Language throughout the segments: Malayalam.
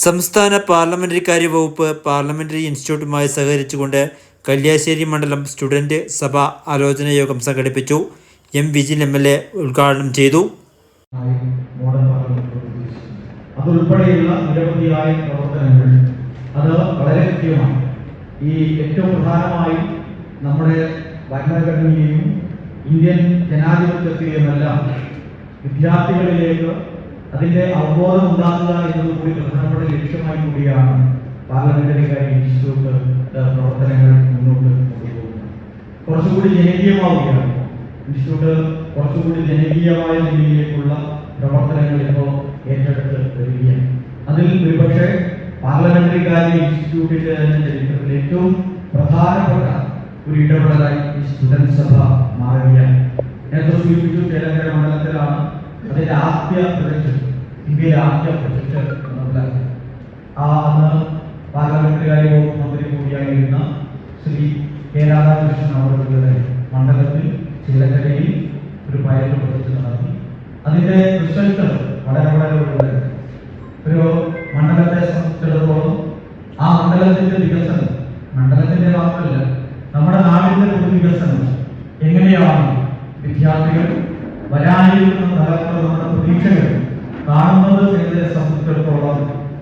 സംസ്ഥാന പാർലമെന്ററി കാര്യ വകുപ്പ് പാർലമെന്ററി ഇൻസ്റ്റിറ്റ്യൂട്ടുമായി സഹകരിച്ചുകൊണ്ട് കല്യാശ്ശേരി മണ്ഡലം സ്റ്റുഡന്റ് സഭ ആലോചന യോഗം സംഘടിപ്പിച്ചു M Vijil M L A ഉദ്ഘാടനം ചെയ്തു. അതുൾപ്പെടെയുള്ള നിരവധിയായ പ്രവർത്തനങ്ങൾ അത് വളരെ കൃത്യമാണ് ഈ ഏറ്റവും പ്രധാനമായി നമ്മുടെ ഭരണഘടനയെയും ഇന്ത്യൻ ജനാധിപത്യത്തെയുമെല്ലാം വിദ്യാർത്ഥികളിലേക്ക് അതിന്റെ അവബോധം ഉണ്ടാക്കുക എന്നത് കൂടി പ്രധാനപ്പെട്ട ലക്ഷ്യമായി കൂടിയാണ് പാർലമെന്ററി കാര്യ ഇൻസ്റ്റിറ്റ്യൂട്ട് പ്രവർത്തനങ്ങൾ മുന്നോട്ട് കൊണ്ടുപോകുന്നത്. കുറച്ചുകൂടി ജനകീയമാവുകയാണ്. ഇൻസ്റ്റിറ്റ്യൂട്ട് കുറച്ചുകൂടി ജനകീയമായ രീതിയിലേക്കുള്ള പ്രവർത്തനങ്ങൾ ഇപ്പോൾ ഏറ്റെടുത്ത് വരികയാണ്. അതിൽ ഒരുപക്ഷെ പാർലമെന്ററി കാര്യ ഇൻസ്റ്റിറ്റ്യൂട്ടിന്റെ തന്നെ ചരിത്രത്തിൽ ഏറ്റവും പ്രധാനപ്പെട്ട ഒരു ഇടപെടലായി ഈ സ്റ്റുഡന്റ് സഭ മാറുകയാണ് നേരത്തെ സൂചിപ്പിച്ചു ചേലക്കര മണ്ഡലത്തിലാണ് അതിന്റെ ആദ്യ പ്രൊജക്ട് ഇന്ത്യയിലെ ആദ്യ പ്രൊജക്ട് നടപ്പിലാക്കിയത് ആ അന്ന് പാർലമെന്ററി വകുപ്പ് മന്ത്രി കൂടിയായിരുന്ന ശ്രീ കെ രാധാകൃഷ്ണൻ അവരുടെ മണ്ഡലത്തിൽ ചിലക്കരയിൽ ഒരു പൈലറ്റ് പ്രൊജക്ട് നടത്തി. അതിന്റെ റിസൾട്ട് വളരെ വളരെ വളരെ ഒരു മണ്ഡലത്തെ സംബന്ധിച്ചിടത്തോളം ആ മണ്ഡലത്തിന്റെ വികസനം മണ്ഡലത്തിന്റെ മാത്രമല്ല നമ്മുടെ നാടിന്റെ പൊതുവികസനം എങ്ങനെയാണ് വിദ്യാർത്ഥികൾ വരാനിരിക്കുന്ന തലമുറ നമ്മുടെ പ്രതീക്ഷകൾ കാണുന്നത് എന്നതിനെ സംബന്ധിച്ചിടത്തോളം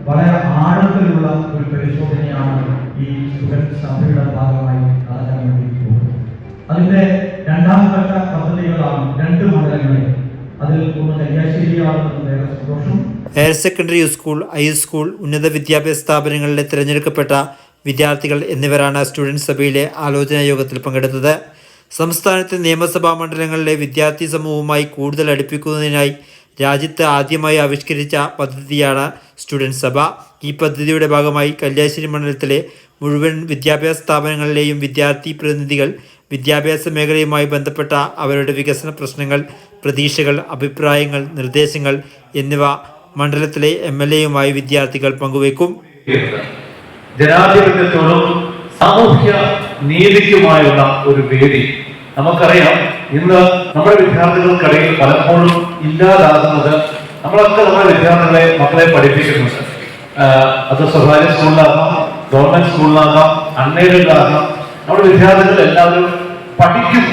വളരെ ആഴത്തിലുള്ള ഒരു പരിശോധനയാണ് ഈ സ്റ്റുഡന്റ് സഭയുടെ ഭാഗമായി നടക്കാൻ വേണ്ടി അതിന്റെ രണ്ടാം ഘട്ട പദ്ധതികളാണ് രണ്ട് മണ്ഡലങ്ങളിൽ അതിൽ ഒന്ന് കല്യാശ്ശേരിയാണെന്ന് ഏറെ സന്തോഷം. ഹയർ സെക്കൻഡറി സ്കൂൾ ഹൈസ്കൂൾ ഉന്നത വിദ്യാഭ്യാസ സ്ഥാപനങ്ങളിലെ തിരഞ്ഞെടുക്കപ്പെട്ട വിദ്യാർത്ഥികൾ എന്നിവരാണ് സ്റ്റുഡന്റ് സഭയിലെ ആലോചനാ യോഗത്തിൽ പങ്കെടുത്തത്. സംസ്ഥാനത്തെ നിയമസഭാ മണ്ഡലങ്ങളിലെ വിദ്യാർത്ഥി സമൂഹവുമായി കൂടുതൽ അടുപ്പിക്കുന്നതിനായി രാജ്യത്ത് ആദ്യമായി ആവിഷ്കരിച്ച പദ്ധതിയാണ് സ്റ്റുഡന്റ് സഭ. ഈ പദ്ധതിയുടെ ഭാഗമായി കല്യാശ്ശേരി മണ്ഡലത്തിലെ മുഴുവൻ വിദ്യാഭ്യാസ സ്ഥാപനങ്ങളിലെയും വിദ്യാർത്ഥി പ്രതിനിധികൾ വിദ്യാഭ്യാസ മേഖലയുമായി ബന്ധപ്പെട്ട അവരുടെ വികസന പ്രശ്നങ്ങൾ പ്രതീക്ഷകൾ അഭിപ്രായങ്ങൾ നിർദ്ദേശങ്ങൾ എന്നിവ മണ്ഡലത്തിലെ എം എൽ എയുമായി വിദ്യാർത്ഥികൾ പങ്കുവയ്ക്കും. ജനാധിപത്യത്തോടും സാമൂഹ്യ നീതിക്കുമായുള്ള ഒരു വേദി. നമുക്കറിയാം ഇന്ന് നമ്മുടെ വിദ്യാർത്ഥികൾക്കിടയിൽ പലപ്പോഴും ഇല്ലാതാകുന്നത് നമ്മളൊക്കെ നമ്മുടെ വിദ്യാർത്ഥികളെ മക്കളെ പഠിപ്പിക്കുന്നുണ്ട്. അത് സ്വകാര്യ സ്കൂളിലാകാം ഗവൺമെന്റ് സ്കൂളിലാകാം അൺഎയ്ഡഡിലാകാം. നമ്മുടെ വിദ്യാർത്ഥികൾ എല്ലാവരും പഠിക്കും.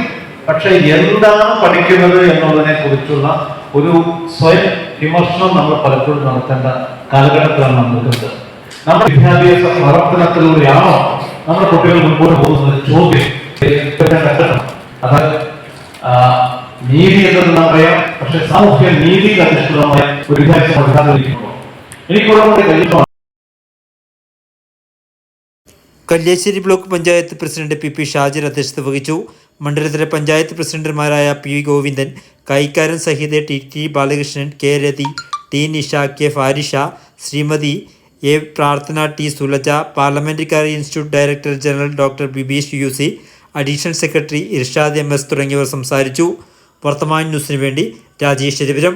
പക്ഷെ എന്താണ് പഠിക്കുന്നത് എന്നുള്ളതിനെ കുറിച്ചുള്ള ഒരു സ്വയം വിമർശനം നമ്മൾ പലപ്പോഴും നടത്തേണ്ട കാലഘട്ടത്തിലാണ് നമ്മൾ നിൽക്കുന്നത് നമ്മുടെ വിദ്യാഭ്യാസ പ്രവർത്തനത്തിലൂടെയാണോ നമ്മുടെ കുട്ടികൾ മുൻപോട്ട് പോകുന്നത് ചോദ്യം. അത് നീതി എന്നത് പറയാം പക്ഷെ സാമൂഹ്യ നീതി അധിഷ്ഠിതമായ ഒരു വിദ്യാഭ്യാസം ഉണ്ടാകുന്നു എനിക്കുള്ള കഴിയുമ്പോൾ Kalliasseri block panchayat president P P Shajir അധ്യക്ഷത വഹിച്ചു. മണ്ഡലത്തിലെ പഞ്ചായത്ത് പ്രസിഡന്റുമാരായ P Govindan Kaikkaran Sahitha T T Balakrishnan K Rathi T Nisha K Farisha Shrimathi A Prarthana T Sulaja parliamentary കാര്യ institute director general doctor Bibeesh U C additional secretary Irshad M S തുടങ്ങിയവർ സംസാരിച്ചു. വർത്തമാൻ ന്യൂസിനു വേണ്ടി രാജേഷ് രവിപുരം.